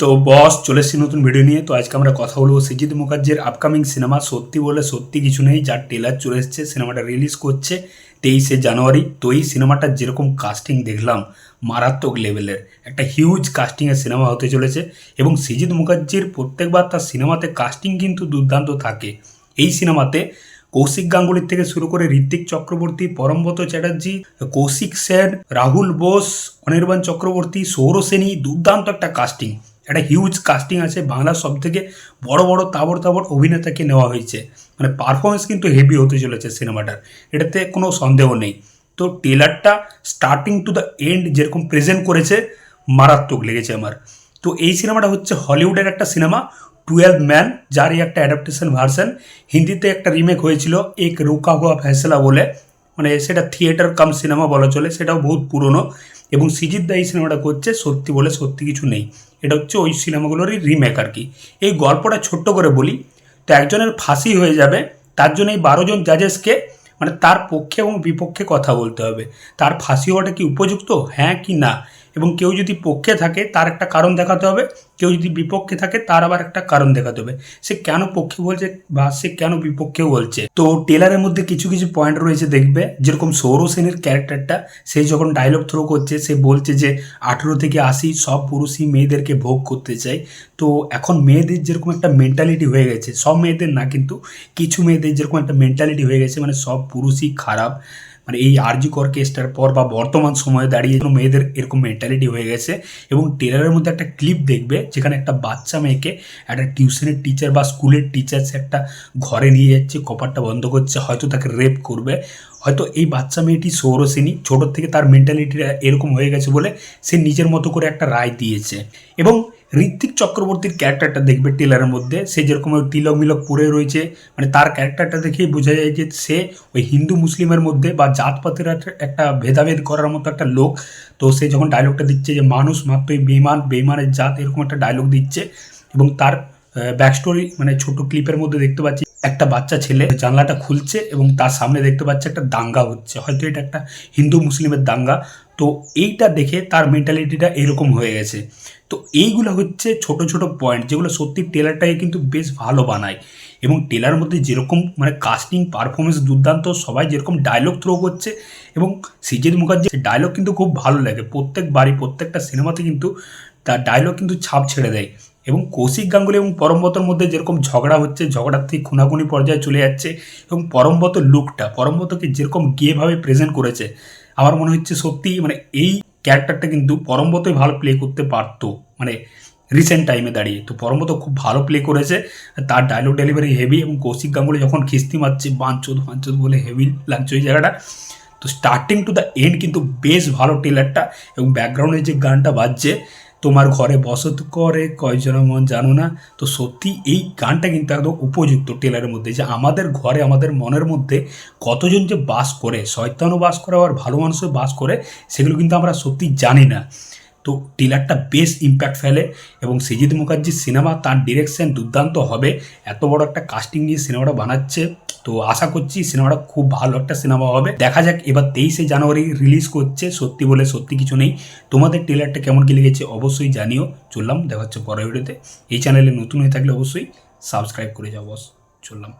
তো বস, চলে এসেছি নতুন ভিডিও নিয়ে। তো আজকে আমরা কথা বলব সৃজিত মুখার্জির আপকামিং সিনেমা সত্যি বলে সত্যি কিছু নেই, যার টেলার চলে এসছে সিনেমাটা রিলিজ করছে তেইশে জানুয়ারি। তো এই সিনেমাটার যেরকম কাস্টিং দেখলাম, মারাত্মক লেভেলের একটা হিউজ কাস্টিংয়ের সিনেমা হতে চলেছে। এবং সৃজিত মুখার্জির প্রত্যেকবার তার সিনেমাতে কাস্টিং কিন্তু দুর্দান্ত থাকে। এই সিনেমাতে কৌশিক গাঙ্গুলির থেকে শুরু করে ঋত্বিক চক্রবর্তী, পরমব্রত চ্যাটার্জি, কৌশিক সেন, রাহুল বোস, অনির্বাণ চক্রবর্তী সৌর সেনী দুর্দান্ত একটা কাস্টিং একটা হিউজ কাস্টিং আছে। বাংলার সব থেকে বড় বড়, তাবড় তাবড় অভিনেতাকে নেওয়া হয়েছে। মানে পারফরমেন্স কিন্তু হেভি হতে চলেছে সিনেমাটার এটাতে কোনো সন্দেহ নেই। তো টেলারটা স্টার্টিং টু দ্য এন্ড যেরকম প্রেজেন্ট করেছে, মারাত্মক লেগেছে আমার। তো এই সিনেমাটা হচ্ছে হলিউডের একটা সিনেমা টুয়েলভ ম্যান যারই একটা অ্যাডাপ্টেশন ভার্সন হিন্দিতে একটা রিমেক হয়েছিল, এক রুকা হুয়া ফ্যাসলা বলে। মানে সেটা থিয়েটার কাম সিনেমা বলা চলে, সেটাও বহুত পুরনো। এবং সিজিত দা এই সিনেমাটা করছে, সত্যি বলে সত্যি কিছু নেই। এটা হচ্ছে ওই সিনেমাগুলোরই রিমেক আর কি। এই গল্পটা ছোট্ট করে বলি, তো একজনের ফাঁসি হয়ে যাবে, তার জন্য এই বারোজন জাজেসকে মানে তার পক্ষে এবং বিপক্ষে কথা বলতে হবে। তার ফাঁসি হওয়াটা কি উপযুক্ত? হ্যাঁ কি না? এবং কেউ যদি পক্ষে থাকে, তার একটা কারণ দেখাতে হবে। কেউ যদি বিপক্ষে থাকে, তার আবার একটা কারণ দেখাতে হবে। সে কেন পক্ষে বলছে বা সে কেন বিপক্ষে বলছে? তো টেলারের মধ্যে কিছু কিছু পয়েন্ট রয়েছে দেখবে। যেরকম সৌর সেনের ক্যারেক্টারটা সে যখন ডায়লগ থ্রো করছে, সে বলছে যে, আঠেরো থেকে আশি সব পুরুষই মেয়েদেরকে ভোগ করতে চায়। তো এখন মেয়েদের যেরকম একটা মেন্টালিটি হয়ে গেছে, সব মেয়েদের না, কিন্তু কিছু মেয়েদের যেরকম একটা মেন্টালিটি হয়ে গেছে মানে সব পুরুষই খারাপ। মানে এই আরজি কর কেসটার পর বা বর্তমান সময়ে দাঁড়িয়ে মেয়েদের এরকম মেন্টালিটি হয়ে গেছে এবং টেলারের মধ্যে একটা ক্লিপ দেখবে যেখানে একটা বাচ্চা মেয়েকে একটা টিউশনের টিচার বা স্কুলের টিচার একটা ঘরে নিয়ে যাচ্ছে, কপারটা বন্ধ করছে, হয়তো তাকে রেপ করবে। হয়তো এই বাচ্চা মেয়েটি সৌরসেনী ছোটোর থেকে তার মেন্টালিটিটা এরকম হয়ে গেছে বলে সে নিজের মতো করে একটা রায় দিয়েছে। এবং ঋত্বিক চক্রবর্তীর ক্যারেক্টারটা দেখবে টেলারের মধ্যে। সে যেরকম ওই তিলক মিলক পরে রয়েছে মানে তার ক্যারেক্টারটা দেখেই বোঝা যায় যে সে ওই হিন্দু মুসলিমের মধ্যে বা জাতপাতের একটা- ভেদাভেদ করার মতো একটা লোক। তো সে যখন ডায়লগটা দিচ্ছে যে মানুষ মাত্রই বেমান বেমানের জাত এরকম একটা ডায়লগ দিচ্ছে এবং তার ব্যাক স্টোরি মানে ছোট ক্লিপের মধ্যে দেখতে পাচ্ছি, একটা বাচ্চা ছেলে জানলাটা খুলছে এবং তার সামনে দেখতে পাচ্ছে একটা দাঙ্গা হচ্ছে। হয়তো এটা একটা হিন্দু মুসলিমের দাঙ্গা। তো এইটা দেখে তার মেন্টালিটিটা এরকম হয়ে গেছে। তো এইগুলো হচ্ছে ছোট ছোট পয়েন্ট যেগুলো সত্যি টেলারটাকে কিন্তু বেশ ভালো বানায়। এবং টেলার মধ্যে যেরকম মানে কাস্টিং পারফরমেন্স দুর্দান্ত, সবাই যেরকম ডায়লগ থ্রো করছে এবং সিজিৎ মুখার্জি ডায়লগ কিন্তু খুব ভালো লাগে। প্রত্যেক বাড়ি, প্রত্যেকটা সিনেমাতে কিন্তু তার ডায়লগ কিন্তু ছাপ ছেড়ে দেয়। এবং কৌশিক গাঙ্গুলি এবং পরমব্রতর মধ্যে যেরকম ঝগড়া হচ্ছে, ঝগড়ার থেকে খুনাখুনি পর্যায়ে চলে যাচ্ছে এবং পরমব্রত লুকটা পরমব্রতকে যেরকম গেভাবে প্রেজেন্ট করেছে, আমার মনে হচ্ছে সত্যি মানে এই ক্যারেক্টারটা কিন্তু পরমব্রতই ভালো প্লে করতে পারতো মানে রিসেন্ট টাইমে দাঁড়িয়ে। তো পরমব্রত খুব ভালো প্লে করেছে তার ডায়লগ ডেলিভারি হেভি এবং কৌশিক গাঙ্গুলি যখন খিস্তি মারছে, বাঞ্চোদ বাঞ্চোদ বলে হেভি লাগছে ওই জায়গাটা। তো স্টার্টিং টু দ্য এন্ড কিন্তু বেশ ভালো টেলারটা এবং ব্যাকগ্রাউন্ডে যে গানটা বাজছে তোমার ঘরে বসত করে কয়জন মন জানো না? তো সত্যি এই গানটা কিন্তু একদম উপযুক্ত টেলারের মধ্যে যে আমাদের ঘরে, আমাদের মনের মধ্যে কতজন যে বাস করে, শয়তানও বাস করে, আবার ভালো মানুষও বাস করে, সেগুলো কিন্তু আমরা সত্যি জানি না। তো টিলারটা বেশ ইম্প্যাক্ট ফেলে এবং সৃজিত মুখার্জির সিনেমা তার ডিরেকশন দুর্দান্ত হবে। এত বড় একটা কাস্টিং নিয়ে সিনেমাটা বানাচ্ছে। তো আশা করছি সিনেমাটা খুব ভালো একটা সিনেমা হবে। দেখা যাক এবার তেইশে জানুয়ারি রিলিজ করছে। সত্যি বলে সত্যি কিছু নেই। তোমাদের ট্রেলারটা কেমন কি লেগেছে অবশ্যই জানিও। চললাম, দেখা হচ্ছে পরের ভিডিওতে এই চ্যানেলে নতুন হয়ে থাকলে অবশ্যই সাবস্ক্রাইব করে যাও বস চললাম।